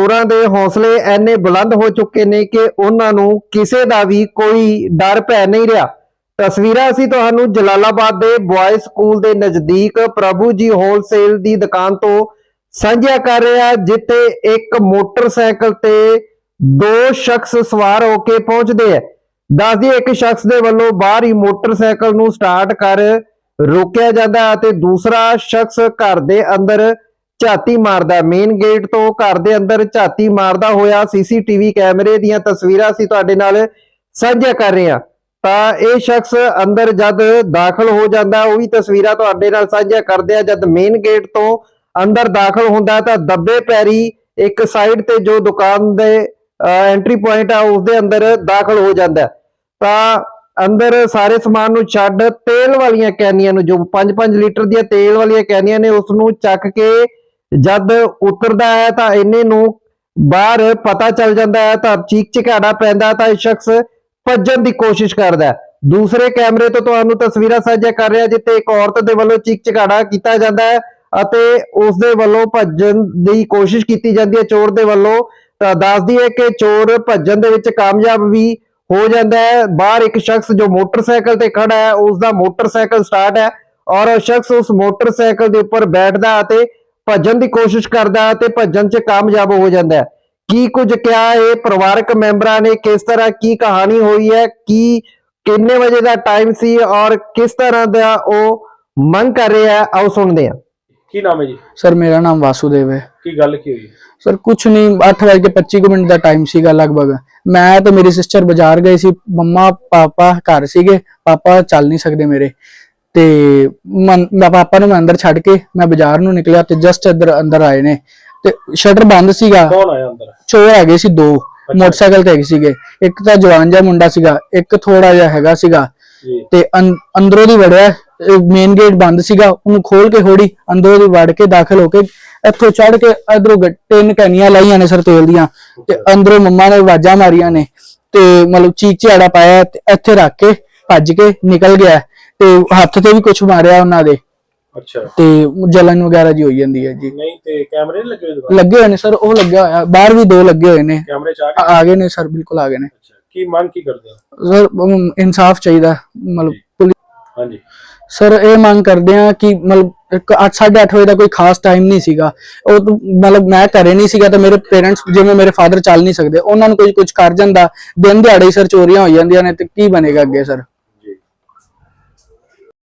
ਚੋਰਾਂ ਦੇ ਹੌਸਲੇ ਐਨੇ ਬੁਲੰਦ ਹੋ ਚੁੱਕੇ ਨੇ ਕਿ ਉਹਨਾਂ ਨੂੰ ਕਿਸੇ ਦਾ ਵੀ ਕੋਈ ਡਰ ਭੈ ਨਹੀਂ ਰਿਹਾ। ਤਸਵੀਰਾਂ ਅਸੀਂ ਤੁਹਾਨੂੰ ਜਲਾਲਾਬਾਦ ਦੇ ਬॉयਜ਼ ਸਕੂਲ ਦੇ ਨਜ਼ਦੀਕ ਪ੍ਰਭੂ ਜੀ ਹੋਲਸੇਲ ਦੀ ਦੁਕਾਨ ਤੋਂ ਸਾਂਝਾ ਕਰ ਰਿਹਾ ਜਿੱਥੇ ਇੱਕ ਮੋਟਰਸਾਈਕਲ ਤੇ ਦੋ ਸ਼ਖਸ ਸਵਾਰ ਹੋ ਕੇ ਪਹੁੰਚਦੇ ਹੈ। ਦੱਸਦੀ ਇੱਕ ਸ਼ਖਸ ਦੇ ਵੱਲੋਂ ਬਾਹਰ ਹੀ ਮੋਟਰਸਾਈਕਲ ਨੂੰ ਸਟਾਰਟ ਕਰ ਰੋਕਿਆ ਜਾਂਦਾ ਹੈ ਅਤੇ ਦੂਸਰਾ ਸ਼ਖਸ ਘਰ ਦੇ ਅੰਦਰ ਝਾਤੀ ਮਾਰਦਾ ਮੇਨ ਗੇਟ ਤੋਂ ਘਰ ਦੇ ਅੰਦਰ ਝਾਤੀ ਮਾਰਦਾ ਹੋਇਆ ਸੀਸੀਟੀਵੀ ਕੈਮਰੇ ਦੀਆਂ ਤਸਵੀਰਾਂ ਅਸੀਂ ਤੁਹਾਡੇ ਨਾਲ ਸਾਂਝਾ ਕਰ ਰਹੇ ਹਾਂ। ਤਾਂ ਇਹ ਸ਼ਖਸ ਅੰਦਰ ਜਦ ਦਾਖਲ ਹੋ ਜਾਂਦਾ ਉਹ ਵੀ ਤਸਵੀਰਾਂ ਤੁਹਾਡੇ ਨਾਲ ਸਾਂਝਾ ਕਰਦੇ ਆ ਜਦ ਮੇਨ ਗੇਟ ਤੋਂ ਅੰਦਰ ਦਾਖਲ ਹੁੰਦਾ ਤਾਂ ਦੱਬੇ ਪੈਰੀ ਇੱਕ ਸਾਈਡ ਤੇ ਜੋ ਦੁਕਾਨ ਦੇ ਐਂਟਰੀ ਪੁਆਇੰਟ ਆ, ਉਸ ਦੇ ਅੰਦਰ ਦਾਖਲ ਹੋ ਜਾਂਦਾ ਤਾਂ ਅੰਦਰ ਸਾਰੇ ਸਮਾਨ ਨੂੰ ਛੱਡ, ਤੇਲ ਵਾਲੀਆਂ ਕੈਨੀਆਂ ਨੂੰ ਜੋ 5-5 ਲੀਟਰ ਦੀਆਂ ਤੇਲ ਵਾਲੀਆਂ ਕੈਨੀਆਂ ਨੇ ਉਸ ਨੂੰ ਚੱਕ ਕੇ ਜਦ ਉਤਰਦਾ ਹੈ ਤਾਂ ਇਹਨੇ ਨੂੰ ਬਾਹਰ ਪਤਾ ਚੱਲ ਜਾਂਦਾ ਹੈ, ਤਾਂ ਚੀਕ ਚਿਹਾੜਾ ਪੈਂਦਾ ਤਾਂ ਇਹ ਸ਼ਖਸ ਭੱਜਣ ਦੀ ਕੋਸ਼ਿਸ਼ ਕਰਦਾ ਦੂਸਰੇ ਕੈਮਰੇ ਤੋਂ ਤੁਹਾਨੂੰ ਤਸਵੀਰਾਂ ਸਾਂਝਾ ਕਰ ਰਿਹਾ, ਜਿੱਥੇ ਇੱਕ ਔਰਤ ਦੇ ਵੱਲੋਂ ਚੀਕ ਚਿਹਾੜਾ ਕੀਤਾ ਜਾਂਦਾ ਹੈ ਅਤੇ ਉਸ ਦੇ ਵੱਲੋਂ ਭੱਜਣ ਦੀ ਕੋਸ਼ਿਸ਼ ਕੀਤੀ ਜਾਂਦੀ ਹੈ। ਚੋਰ ਦੇ ਵੱਲੋਂ ਤਾਂ ਦੱਸਦੀ ਹੈ ਕਿ ਚੋਰ ਭੱਜਣ ਦੇ ਵਿੱਚ ਕਾਮਯਾਬ ਵੀ ਹੋ ਜਾਂਦਾ ਹੈ। ਬਾਹਰ ਇੱਕ ਸ਼ਖਸ ਜੋ ਮੋਟਰਸਾਈਕਲ ਤੇ ਖੜਾ ਹੈ ਉਸ ਦਾ ਮੋਟਰਸਾਈਕਲ ਸਟਾਰਟ ਹੈ ਔਰ ਉਹ ਸ਼ਖਸ ਉਸ ਮੋਟਰਸਾਈਕਲ ਦੇ ਉੱਪਰ ਬੈਠਦਾ ਅਤੇ ਭੱਜਣ ਦੀ ਕੋਸ਼ਿਸ਼ ਕਰਦਾ ਹੈ ਤੇ ਭੱਜਣ 'ਚ ਕਾਮਯਾਬ ਹੋ ਜਾਂਦਾ ਹੈ। ਕੀ ਕੁਝ ਕਿਹਾ ਇਹ ਪਰਿਵਾਰਕ ਮੈਂਬਰਾਂ ਨੇ? ਕਿਸ ਤਰ੍ਹਾਂ ਕੀ ਕਹਾਣੀ ਹੋਈ ਹੈ? ਕੀ ਕਿੰਨੇ ਵਜੇ ਦਾ ਟਾਈਮ ਸੀ ਔਰ ਕਿਸ ਤਰ੍ਹਾਂ ਦਾ ਉਹ ਮੰਗ ਕਰ ਰਿਹਾ ਹੈ? ਆਓ ਸੁਣਦੇ ਹਾਂ। ਕੀ ਨਾਮ ਹੈ ਜੀ? ਸਰ ਮੇਰਾ ਨਾਮ ਵਾਸੂਦੇਵ ਹੈ। ਕੀ ਗੱਲ ਕੀ ਹੋਈ? ਸਰ ਕੁਛ ਨਹੀਂ 8:25 ਮਿੰਟ ਦਾ ਟਾਈਮ ਸੀਗਾ ਲਗਭਗ। ਮੈਂ ਤੇ ਮੇਰੀ ਸਿਸਟਰ ਬਾਜ਼ਾਰ ਗਏ ਸੀ। ਮੰਮਾ ਪਾਪਾ ਘਰ ਸੀਗੇ। ਪਾਪਾ ਚੱਲ ਨਹੀਂ ਸਕਦੇ ਮੇਰੇ। ਤੇ ਮੈਂ ਪਾਪਾ ਨੂੰ ਮੈਂ ਅੰਦਰ ਛੱਡ ਕੇ ਮੈਂ ਬਾਜ਼ਾਰ ਨੂੰ ਨਿਕਲਿਆ ਤੇ ਜਸਟ ਇੱਧਰ ਅੰਦਰ ਆਏ ਨੇ। ਤੇ ਸ਼ਟਰ ਬੰਦ ਸੀਗਾ। ਕੌਣ ਆਇਆ ਅੰਦਰ? ਚੋਰ ਹੈਗੇ ਸੀ ਦੋ। ਮੋਟਰਸਾਈਕਲ ਤੇ ਹੈਗੇ ਸੀਗੇ। ਇੱਕ ਤਾਂ ਜਵਾਨ ਜਿਹਾ ਮੁੰਡਾ ਸੀਗਾ ਇੱਕ ਥੋੜਾ ਜਿਹਾ ਹੈਗਾ ਸੀਗਾ। ਤੇ ਅੰਦਰੋਂ ਦੀ ਵੜਿਆ ਮੇਨ ਗੇਟ ਬੰਦ ਸੀਗਾ ਉਹਨੂੰ ਖੋਲ ਕੇ ਹੋੜੀ ਅੰਦਰੋਂ ਦੀ ਵੜ ਕੇ ਦਾਖਲ ਹੋ ਕੇ ਇੱਥੋਂ ਚੜ ਕੇ ਇਧਰੋਂ ਤਿੰਨ ਕੈਨੀਆਂ ਲਾਈਆਂ ਨੇ ਸਰ ਤੇਲ ਦੀਆਂ। ਤੇ ਅੰਦਰੋਂ ਮੰਮਾ ਨੇ ਆਵਾਜ਼ਾਂ ਮਾਰੀਆਂ ਨੇ। ਤੇ ਮਤਲਬ ਚੀਕ ਝਾੜਾ ਪਾਇਆ ਤੇ ਇੱਥੇ ਰੱਖ ਕੇ ਭੱਜ ਕੇ ਨਿਕਲ ਗਿਆ। ਤੇ ਹੱਥ ਤੇ ਵੀ ਕੁਝ ਮਾਰਿਆ ਉਹਨਾਂ ਦੇ। ਅੱਛਾ। ਤੇ ਜਲਨ ਵਗੈਰਾ ਜੀ ਹੋਈ ਜਾਂਦੀ ਹੈ ਜੀ। ਨਹੀਂ ਤੇ ਕੈਮਰੇ ਨੀ ਲੱਗੇ ਹੋਏ ਦੁਕਾਨ ਲੱਗੇ ਹੋਏ ਨੇ ਸਰ ਉਹ ਲੱਗਿਆ ਹੋਇਆ। ਬਾਹਰ ਵੀ ਦੋ ਲੱਗੇ ਹੋਏ ਨੇ। ਕੈਮਰੇ ਚ ਆ ਗਏ? ਆ ਗਏ ਨੇ ਸਰ ਬਿਲਕੁਲ ਆ ਗਏ ਨੇ। ਅੱਛਾ ਕੀ ਮੰਗ ਕੀ ਕਰਦੇ ਹੋ? ਸਰ ਅਮ, ਇਨਸਾਫ ਚਾਹੀਦਾ ਮਤਲਬ ਪੁਲਿਸ ਹਾਂਜੀ। ਸਰ ਇਹ ਮੰਗ ਕਰਦੇ ਆ ਕਿ ਮਤਲਬ ਇੱਕ 8:30 ਵਜੇ ਦਾ ਕੋਈ ਖਾਸ ਟਾਈਮ ਨਹੀਂ ਸੀਗਾ। ਉਹ ਤੋਂ ਮਤਲਬ ਮੈਂ ਘਰੇ ਨਹੀਂ ਸੀਗਾ ਤਾਂ ਮੇਰੇ ਪੇਰੈਂਟਸ ਜਿਵੇਂ ਮੇਰੇ ਫਾਦਰ ਚੱਲ ਨਹੀਂ ਸਕਦੇ। ਉਹਨਾਂ ਨੂੰ ਕੋਈ ਕੁਝ ਕਰ ਜਾਂਦਾ ਦਿਨ ਦਿਹਾੜੇ ਹੀ ਸਰ ਚੋਰੀਆਂ ਹੋ ਜਾਂਦੀਆਂ ਨੇ ਤੇ ਕੀ ਬਣੇਗਾ ਅੱਗੇ ਸਰ?